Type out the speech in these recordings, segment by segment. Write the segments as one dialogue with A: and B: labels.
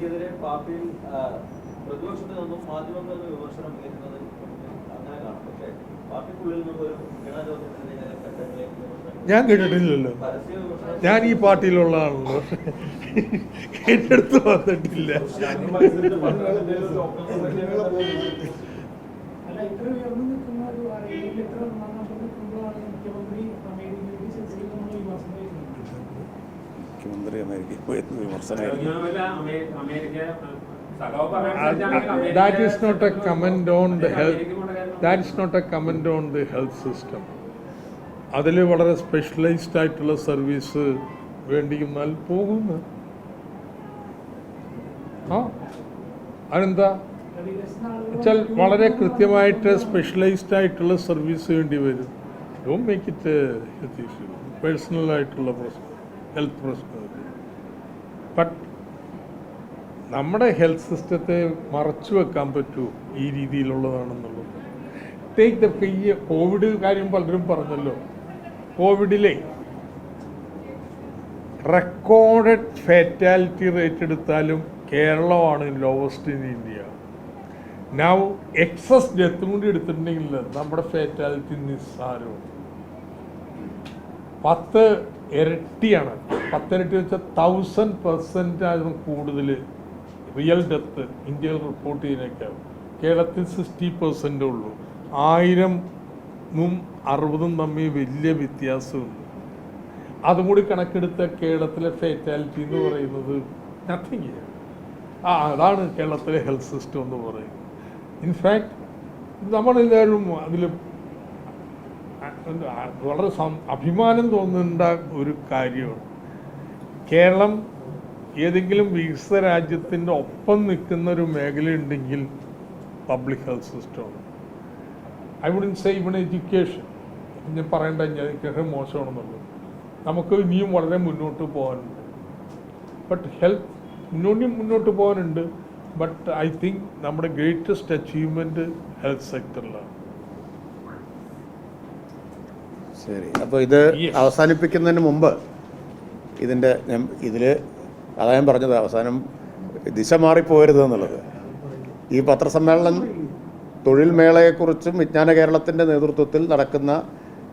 A: നടപടിക്കെതിരെ പാർട്ടിയിൽ പ്രതിപക്ഷത്തിൽ നിന്നും മാധ്യമങ്ങളിൽ നിന്നും വിമർശനം ഉയരുന്നത് അങ്ങനെ കാണും പക്ഷേ പാർട്ടിക്കുള്ളിൽ നിന്നും ഒരു
B: ഞാൻ കേട്ടിട്ടില്ലല്ലോ. ഞാൻ ഈ പാർട്ടിയിലുള്ള ആണല്ലോ കേട്ടെടുത്ത് വന്നിട്ടില്ല.
C: ഇത്ര മുഖ്യമന്ത്രി
D: അമേരിക്കയിൽ പോയെന്ന് വിമർശനമായിരുന്നു
B: that is not a comment on the health that not a comment on the health system അതിൽ വളരെ സ്പെഷ്യലൈസ്ഡ് ആയിട്ടുള്ള സർവീസ് വേണ്ടി വന്നാൽ പോകുന്നു. ആ അതെന്താ? വെച്ചാൽ വളരെ കൃത്യമായിട്ട് സ്പെഷ്യലൈസ്ഡ് ആയിട്ടുള്ള സർവീസ് വേണ്ടി വരും. Don't make it health issue personal ആയിട്ടുള്ള പ്രശ്നം. ഹെൽത്ത് പ്രശ്നം. ബട്ട് നമ്മുടെ ഹെൽത്ത് സിസ്റ്റത്തെ മറച്ചു വെക്കാൻ പറ്റൂ ഈ രീതിയിലുള്ളതാണെന്നുള്ളത്. ടേക്ക് ദ ഈ കോവിഡ് കാര്യം പലരും പറഞ്ഞല്ലോ. കോവിഡിലെ റെക്കോർഡഡ് ഫാറ്റാലിറ്റി റേറ്റ് എടുത്താലും കേരളമാണ് lowest in India now excess ഡെത്തും കൂടി എടുത്തിട്ടുണ്ടെങ്കിൽ നമ്മുടെ ഫാറ്റാലിറ്റി നിസ്സാരവും പത്ത് ഇരട്ടിയാണ്. പത്തിരട്ടി വെച്ചാൽ തൗസൻഡ് പെർസെന്റ് ആയിരുന്നു കൂടുതൽ റിയൽ ഡെത്ത് ഇന്ത്യയിൽ റിപ്പോർട്ട് ചെയ്യുന്നേക്കാൾ കേരളത്തിൽ സിക്സ്റ്റി പെർസെന്റ് ഉള്ളൂ. ആയിരമും അറുപതും തമ്മിൽ വലിയ വ്യത്യാസമുണ്ട്. അതും കൂടി കണക്കെടുത്ത കേരളത്തിലെ ഫേറ്റാലിറ്റി എന്ന് പറയുന്നത് നത്തിങ് ആ അതാണ് കേരളത്തിലെ ഹെൽത്ത് സിസ്റ്റം എന്ന് പറയുന്നത്. ഇൻഫാക്ട് നമ്മളെല്ലാവരും അതിൽ വളരെ അഭിമാനം തോന്നേണ്ട ഒരു കാര്യമാണ്. കേരളം ഏതെങ്കിലും വികസിത രാജ്യത്തിന്റെ ഒപ്പം നിൽക്കുന്ന ഒരു മേഖലയുണ്ടെങ്കിൽ പബ്ലിക് ഹെൽത്ത് സിസ്റ്റമാണ് I wouldn't say even education ഞാൻ പറയേണ്ട എഡ്യൂക്കേഷൻ മോശമാണെന്നുള്ളത് നമുക്ക് ഇനിയും വളരെ മുന്നോട്ട് പോകാനുണ്ട്. ബട്ട് ഹെൽത്ത് മുന്നോട്ടും മുന്നോട്ട് പോകാനുണ്ട്. ബട്ട് ഐ തിങ്ക് നമ്മുടെ ഗ്രേറ്റസ്റ്റ് അച്ചീവ്മെന്റ് ഹെൽത്ത് സെക്ടറിലാണ്
D: ശരി. അപ്പോൾ ഇത്. അവസാനിപ്പിക്കുന്നതിന് മുമ്പ് ഇതിന്റെ ഇതിൽ അതാ ഞാൻ പറഞ്ഞത് അവസാനം ദിശ മാറിപ്പോകരുത് എന്നുള്ളത്. ഈ പത്രസമ്മേളനം തൊഴിൽ മേളയെക്കുറിച്ചും വിജ്ഞാന കേരളത്തിന്റെ നേതൃത്വത്തിൽ നടക്കുന്ന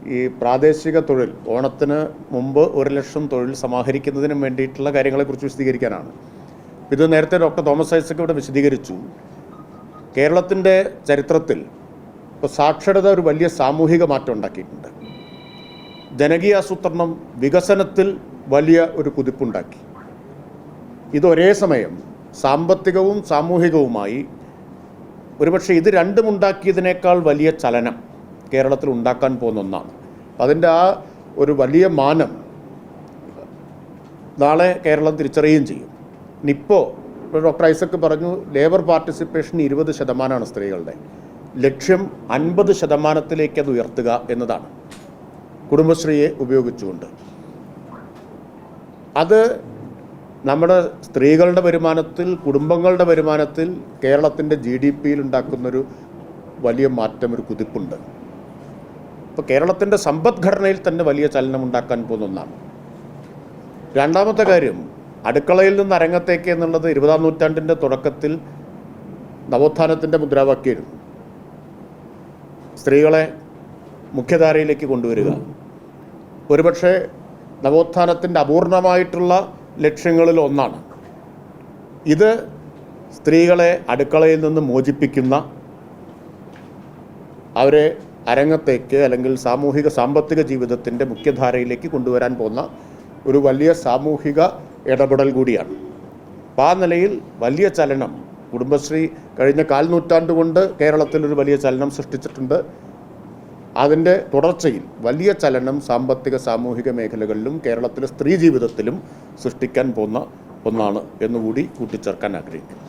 D: ഈ പ്രാദേശിക തൊഴിൽ ഓണത്തിന് മുമ്പ് ഒരു ലക്ഷം തൊഴിൽ സമാഹരിക്കുന്നതിനും വേണ്ടിയിട്ടുള്ള കാര്യങ്ങളെക്കുറിച്ച് വിശദീകരിക്കാനാണ്. ഇത് നേരത്തെ ഡോക്ടർ തോമസ് ഐസക് ഇവിടെ വിശദീകരിച്ചു. കേരളത്തിന്റെ ചരിത്രത്തിൽ ഇപ്പോൾ സാക്ഷരത ഒരു വലിയ സാമൂഹിക മാറ്റം ഉണ്ടാക്കിയിട്ടുണ്ട്. ജനകീയാസൂത്രണം വികസനത്തിൽ വലിയ ഒരു കുതിപ്പുണ്ടാക്കി. ഇതൊരേ സമയം സാമ്പത്തികവും സാമൂഹികവുമായി ഒരുപക്ഷെ ഇത് രണ്ടും ഉണ്ടാക്കിയതിനേക്കാൾ വലിയ ചലനം കേരളത്തിൽ ഉണ്ടാക്കാൻ പോകുന്ന ഒന്നാണ്. അതിന്റെ ആ ഒരു വലിയ മാനം നാളെ കേരളം തിരിച്ചറിയുകയും ചെയ്യും. ഇപ്പോൾ ഡോക്ടർ ഐസക്ക് പറഞ്ഞു ലേബർ പാർട്ടിസിപ്പേഷൻ ഇരുപത് ശതമാനമാണ് സ്ത്രീകളുടെ. ലക്ഷ്യം അൻപത് ശതമാനത്തിലേക്ക് അത് ഉയർത്തുക എന്നതാണ്. കുടുംബശ്രീയെ ഉപയോഗിച്ചുകൊണ്ട്. അത് നമ്മുടെ സ്ത്രീകളുടെ വരുമാനത്തിൽ കുടുംബങ്ങളുടെ വരുമാനത്തിൽ കേരളത്തിന്റെ ജി ഡി പിയിൽ ഉണ്ടാക്കുന്നൊരു വലിയ മാറ്റം ഒരു കുതിപ്പുണ്ട്. ഇപ്പോൾ കേരളത്തിന്റെ സമ്പദ്ഘടനയിൽ തന്നെ വലിയ ചലനം ഉണ്ടാക്കാൻ പോകുന്ന ഒന്നാണ്. രണ്ടാമത്തെ കാര്യം അടുക്കളയിൽ നിന്ന് അരങ്ങത്തേക്ക് എന്നുള്ളത് ഇരുപതാം നൂറ്റാണ്ടിന്റെ തുടക്കത്തിൽ നവോത്ഥാനത്തിന്റെ മുദ്രാവാക്യമായിരുന്നു. സ്ത്രീകളെ മുഖ്യധാരയിലേക്ക് കൊണ്ടുവരിക. ഒരുപക്ഷെ നവോത്ഥാനത്തിന്റെ അപൂർണമായിട്ടുള്ള ലക്ഷ്യങ്ങളിൽ ഒന്നാണ്. ഇത് സ്ത്രീകളെ അടുക്കളയിൽ നിന്ന് മോചിപ്പിക്കുന്ന അവരെ അരങ്ങത്തേക്ക് അല്ലെങ്കിൽ സാമൂഹിക സാമ്പത്തിക ജീവിതത്തിന്റെ മുഖ്യധാരയിലേക്ക് കൊണ്ടുവരാൻ പോകുന്ന ഒരു വലിയ സാമൂഹിക ഇടപെടൽ കൂടിയാണ്. അപ്പോൾ ആ നിലയിൽ വലിയ ചലനം കുടുംബശ്രീ കഴിഞ്ഞ കാൽ നൂറ്റാണ്ടുകൊണ്ട് കേരളത്തിൽ ഒരു വലിയ ചലനം സൃഷ്ടിച്ചിട്ടുണ്ട്. അതിന്റെ തുടർച്ചയിൽ വലിയ ചലനം സാമ്പത്തിക സാമൂഹിക മേഖലകളിലും കേരളത്തിലെ സ്ത്രീ ജീവിതത്തിലും സൃഷ്ടിക്കാൻ പോകുന്ന ഒന്നാണ് എന്നുകൂടി കൂട്ടിച്ചേർക്കാൻ ആഗ്രഹിക്കുന്നു.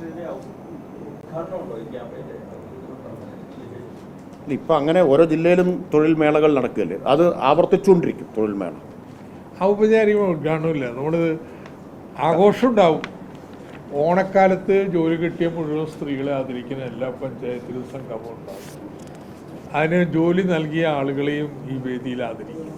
D: ഇപ്പം അങ്ങനെ ഓരോ ജില്ലയിലും തൊഴിൽ മേളകൾ നടക്കുകയല്ലേ? അത് ആവർത്തിച്ചുകൊണ്ടിരിക്കും തൊഴിൽ മേള.
B: ഔപചാരിക ഉദ്ഘാടനമില്ല. നമ്മൾ ആഘോഷം ഉണ്ടാവും. ഓണക്കാലത്ത് ജോലി കിട്ടിയ മുഴുവൻ സ്ത്രീകളെ ആദരിക്കുന്ന എല്ലാ പഞ്ചായത്തിലും സംഗമം ഉണ്ടാവും. അതിന് ജോലി നൽകിയ ആളുകളെയും ഈ വേദിയിൽ ആദരിക്കും.